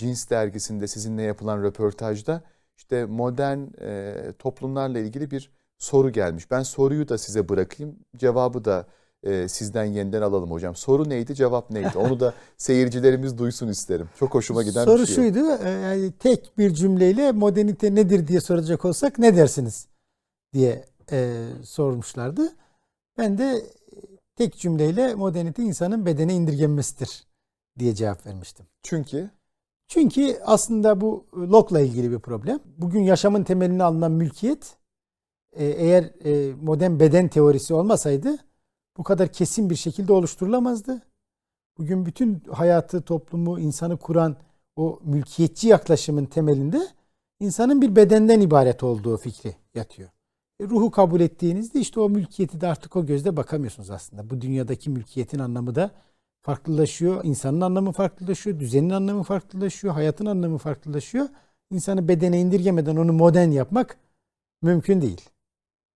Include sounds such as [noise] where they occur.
Cins dergisinde sizinle yapılan röportajda işte modern e, toplumlarla ilgili bir soru gelmiş. Ben soruyu da size bırakayım. Cevabı da e, sizden yeniden alalım hocam. Soru neydi, cevap neydi? Onu da [laughs] seyircilerimiz duysun isterim. Çok hoşuma giden Soru bir şey. şuydu, e, yani tek bir cümleyle modernite nedir diye soracak olsak ne dersiniz diye e, sormuşlardı. Ben de tek cümleyle modernite insanın bedene indirgenmesidir diye cevap vermiştim. Çünkü Çünkü aslında bu Locke'la ilgili bir problem. Bugün yaşamın temeline alınan mülkiyet e, eğer e, modern beden teorisi olmasaydı bu kadar kesin bir şekilde oluşturulamazdı. Bugün bütün hayatı, toplumu, insanı kuran o mülkiyetçi yaklaşımın temelinde insanın bir bedenden ibaret olduğu fikri yatıyor. E, ruhu kabul ettiğinizde işte o mülkiyeti de artık o gözle bakamıyorsunuz aslında. Bu dünyadaki mülkiyetin anlamı da farklılaşıyor. İnsanın anlamı farklılaşıyor. Düzenin anlamı farklılaşıyor. Hayatın anlamı farklılaşıyor. İnsanı bedene indirgemeden onu modern yapmak mümkün değil.